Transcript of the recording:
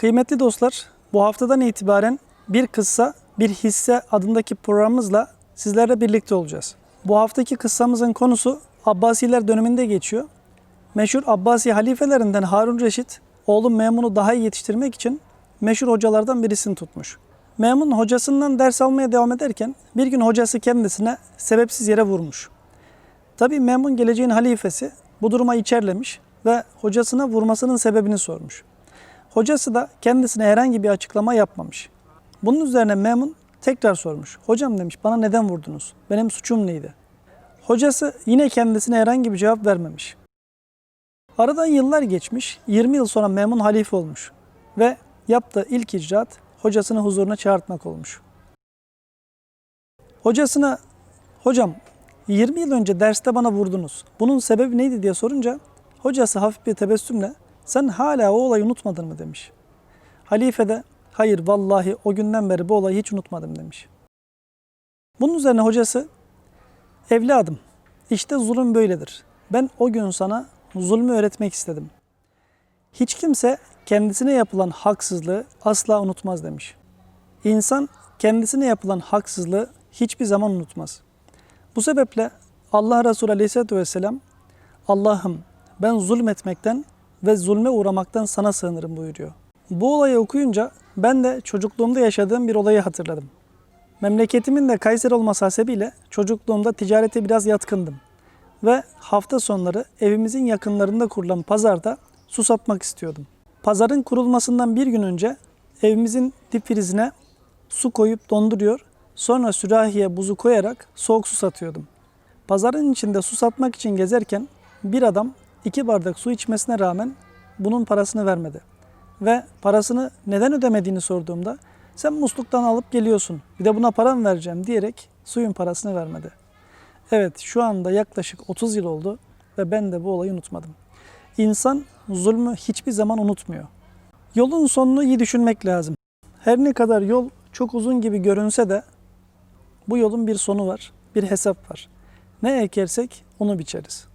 Kıymetli dostlar, bu haftadan itibaren bir kıssa, bir hisse adındaki programımızla sizlerle birlikte olacağız. Bu haftaki kıssamızın konusu Abbasiler döneminde geçiyor. Meşhur Abbasi halifelerinden Harun Reşit, oğlu Memun'u daha iyi yetiştirmek için meşhur hocalardan birisini tutmuş. Memun hocasından ders almaya devam ederken bir gün hocası kendisine sebepsiz yere vurmuş. Tabii Memun geleceğin halifesi bu duruma içerlemiş ve hocasına vurmasının sebebini sormuş. Hocası da kendisine herhangi bir açıklama yapmamış. Bunun üzerine Memun tekrar sormuş. Hocam demiş bana neden vurdunuz? Benim suçum neydi? Hocası yine kendisine herhangi bir cevap vermemiş. Aradan yıllar geçmiş. 20 yıl sonra Memun halife olmuş. Ve yaptığı ilk icraat hocasını huzuruna çağırtmak olmuş. Hocasına hocam 20 yıl önce derste bana vurdunuz. Bunun sebebi neydi diye sorunca hocası hafif bir tebessümle sen hala o olayı unutmadın mı demiş. Halife de hayır vallahi o günden beri bu olayı hiç unutmadım demiş. Bunun üzerine hocası evladım işte zulüm böyledir. Ben o gün sana zulmü öğretmek istedim. Hiç kimse kendisine yapılan haksızlığı asla unutmaz demiş. İnsan kendisine yapılan haksızlığı hiçbir zaman unutmaz. Bu sebeple Allah Resulü Aleyhisselatü Vesselam Allah'ım ben zulmetmekten ve zulme uğramaktan sana sığınırım buyuruyor. Bu olayı okuyunca ben de çocukluğumda yaşadığım bir olayı hatırladım. Memleketimin de Kayseri olması hasebiyle çocukluğumda ticarete biraz yatkındım. Ve hafta sonları evimizin yakınlarında kurulan pazarda su satmak istiyordum. Pazarın kurulmasından bir gün önce evimizin dip frizine su koyup donduruyor, sonra sürahiye buzu koyarak soğuk su satıyordum. Pazarın içinde su satmak için gezerken bir adam iki bardak su içmesine rağmen bunun parasını vermedi. Ve parasını neden ödemediğini sorduğumda sen musluktan alıp geliyorsun bir de buna para mı vereceğim diyerek suyun parasını vermedi. Evet şu anda yaklaşık 30 yıl oldu ve ben de bu olayı unutmadım. İnsan zulmü hiçbir zaman unutmuyor. Yolun sonunu iyi düşünmek lazım. Her ne kadar yol çok uzun gibi görünse de bu yolun bir sonu var, bir hesap var. Ne ekersek onu biçeriz.